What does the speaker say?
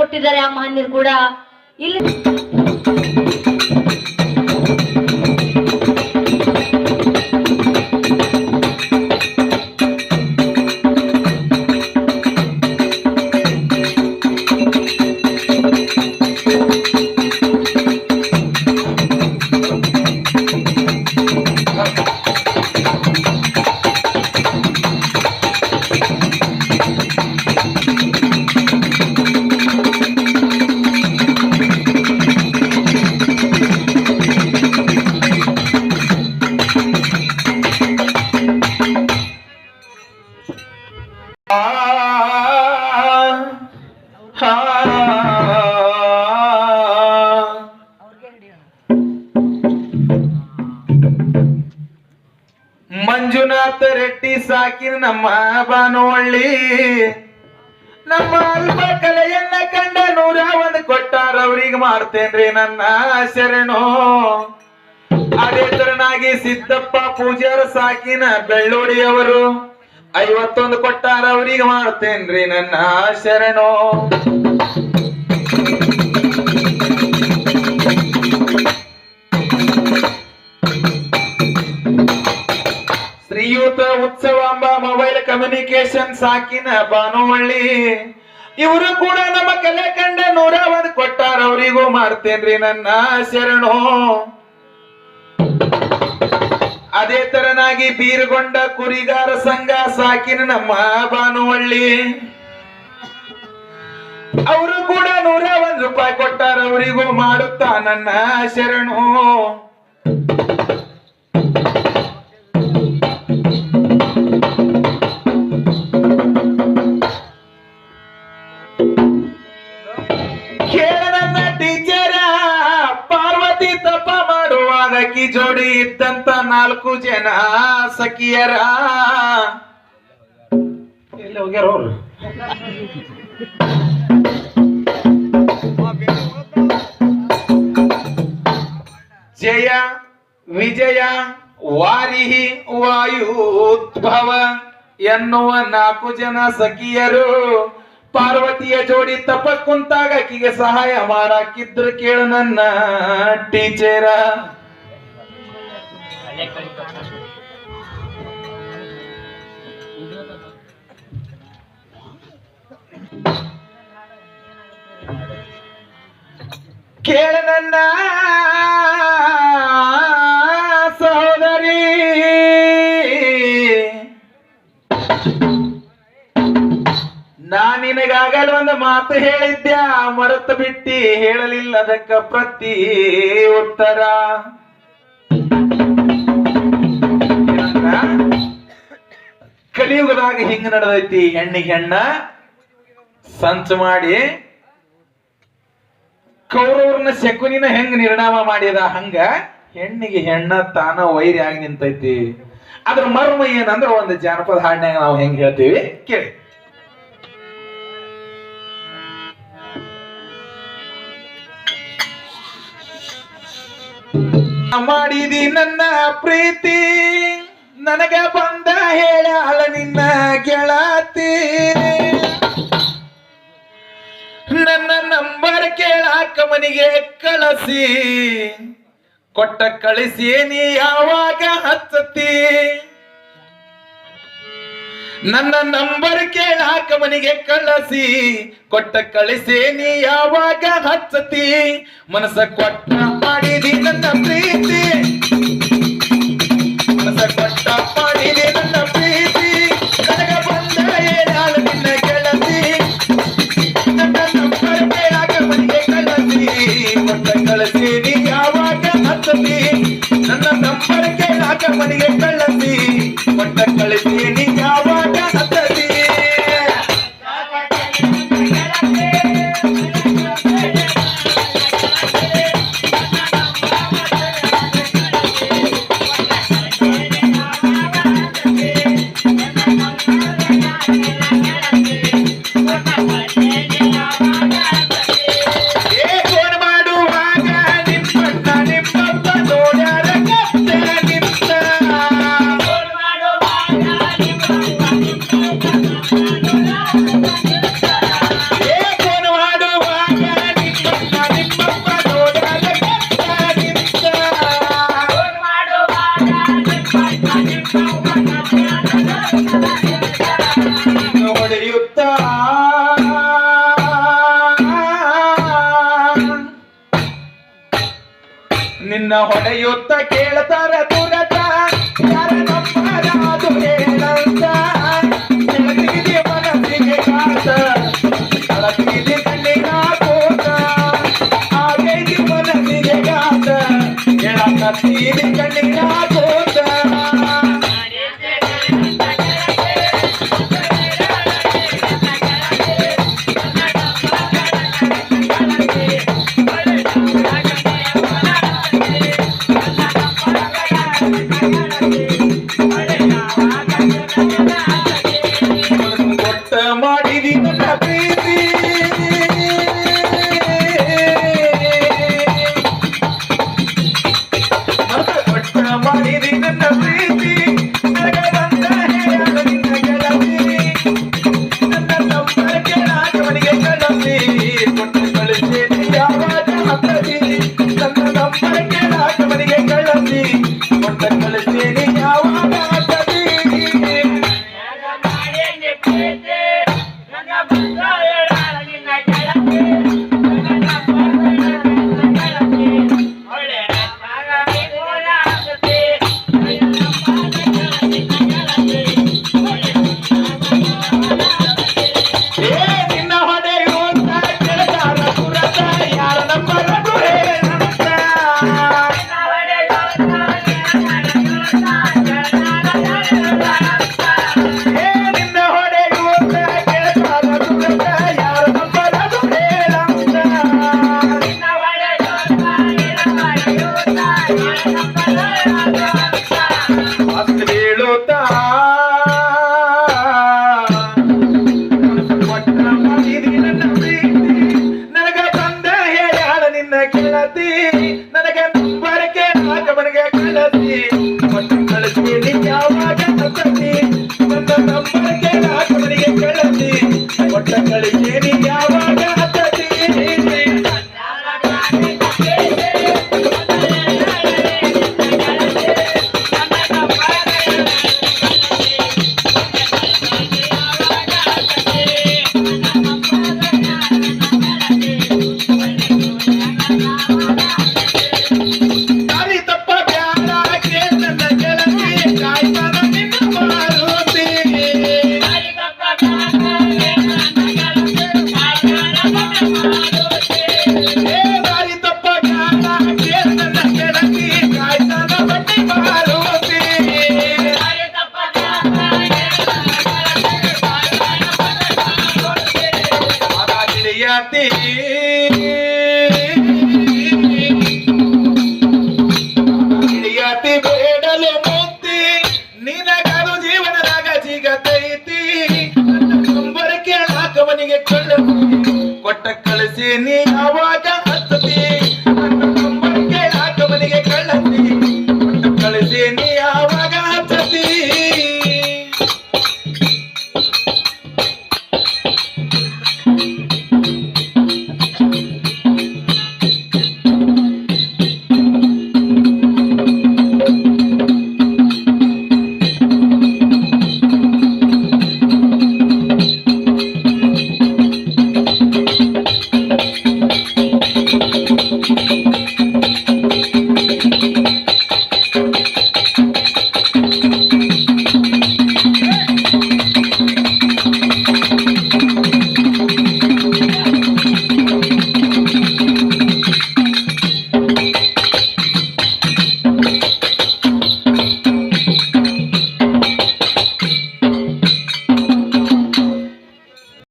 ಕೊಟ್ಟಿದ್ದಾರೆ. ಆ ಮಹನೀಯರು ಕೂಡ ಇಲ್ಲಿ ಮಂಜುನಾಥ ರೆಡ್ಡಿ ಸಾಕಿನ ನಮ್ಮ ಬಾನುವಳ್ಳಿ ನಮ್ಮ ಅಲ್ಪ ಕಲೆಯನ್ನ ಕಂಡ ನೂರ ಒಂದು ಕೊಟ್ಟಾರ ಅವ್ರಿಗೆ ಮಾಡ್ತೇನ್ರಿ ನನ್ನ ಶರಣು. ಅದೇ ತರನಾಗಿ ಸಿದ್ದಪ್ಪ ಪೂಜಾರ ಸಾಕಿನ ಬೆಳ್ಳೋಡಿಯವರು ಐವತ್ತೊಂದು ಕೊಟ್ಟಾರ ಅವ್ರಿಗೆ ಮಾಡ್ತೇನ್ರಿ ನನ್ನ ಶರಣು. ಕಮ್ಯುನಿಕೇಶನ್ ಸಾಕಿನ ಬಾನುವಳ್ಳಿ ಇವರು ಕೂಡ ನಮ್ಮ ಕಲೆ ಕಂಡ ನೂರ ಒಂದು ಕೊಟ್ಟಾರ, ಅವರಿಗೂ ಮಾಡ್ತೇನ್ರಿ ನನ್ನ ಶರಣು. ಅದೇ ತರನಾಗಿ ಬೀರ್ಗೊಂಡ ಕುರಿಗಾರ ಸಂಘ ಸಾಕಿನ ನಮ್ಮ ಬಾನುವಳ್ಳಿ ಅವರು ಕೂಡ ನೂರ ಒಂದ್ ರೂಪಾಯಿ ಕೊಟ್ಟಾರ, ಅವರಿಗೂ ಮಾಡುತ್ತಾ ನನ್ನ ಶರಣು. ತಪ್ಪ ಮಾಡುವಾಗ ಕಿ ಜೋಡಿ ಇದ್ದಂತ ನಾಲ್ಕು ಜನ ಸಖಿಯರ. ಎಲ್ಲಿ ಹೋಗ್ಯಾರ ಅವ್ರು? ಜಯ ವಿಜಯ ವಾರಿಹಿ ವಾಯುದ್ಭವ ಎನ್ನುವ ನಾಲ್ಕು ಜನ ಸಖಿಯರು. ಪಾರ್ವತಿಯ ಜೋಡಿ ತಪಕ್ ಕುಂತಾಗ ಆಕಿಗೆ ಸಹಾಯ ಮಾಡಾಕಿದ್ರು ಕೇಳು ನನ್ನ ಟೀಚರ. ಕೇಳ ನನ್ನ ನಾ ನಿನಗಾಗಲ ಒಂದು ಮಾತು ಹೇಳಿದ್ದೆ ಮರೆತು ಬಿಟ್ಟಿ ಹೇಳಲಿಲ್ಲ ಅದಕ್ಕ ಪ್ರತಿ ಉತ್ತರ? ಕಲಿಯುಗದಾಗ ಹಿಂಗ ನಡೆದೈತಿ ಹೆಣ್ಣಿಗೆ ಹೆಣ್ಣ ಸಂಚು ಮಾಡಿ ಕೌರವ್ರನ್ನ ಶಕುನಿನ ಹೆಂಗ್ ನಿರ್ಣಾಮ ಮಾಡಿದ? ಹಂಗ ಹೆಣ್ಣಿಗೆ ಹೆಣ್ಣ ತಾನ ವೈರಿ ಆಗಿ ನಿಂತೈತಿ. ಅದ್ರ ಮರ್ಮ ಏನಂದ್ರ, ಒಂದು ಜಾನಪದ ಹಾಡಿನಾಗ ನಾವು ಹೆಂಗ್ ಹೇಳ್ತೀವಿ? ಕೇಳಿ. ಮಾಡಿದಿ ನನ್ನ ಪ್ರೀತಿ, ನನಗೆ ಬಂದ ಹೇಳಾಳ ನಿನ್ನ ಗೆಳತಿ. ನನ್ನ ನಂಬರ್ ಕೇಳಾಕ ಮನಿಗೆ ಕಳಿಸಿ, ಕೊಟ್ಟ ಕಳಿಸಿ ನೀ ಯಾವಾಗ ಹಚ್ಚತಿ? ನನ್ನ ನಂಬರ್ ಕೇಳಾಕ ಮನಿಗೆ ಕಳಿಸಿ, ಕೊಟ್ಟ ಕಳಿಸಿ ನೀ ಯಾವಾಗ ಹಚ್ಚತಿ? ಮನಸ್ಸ ಕೊಟ್ಟ ಮಾಡಿದಿ ನನ್ನ ಪ್ರೀತಿ. ಹೊಡೆಯುತ್ತ ಕೇಳ್ತಾರ ತುರತ ನಂಬರಾದು ಹೇಳಂತ Thank you.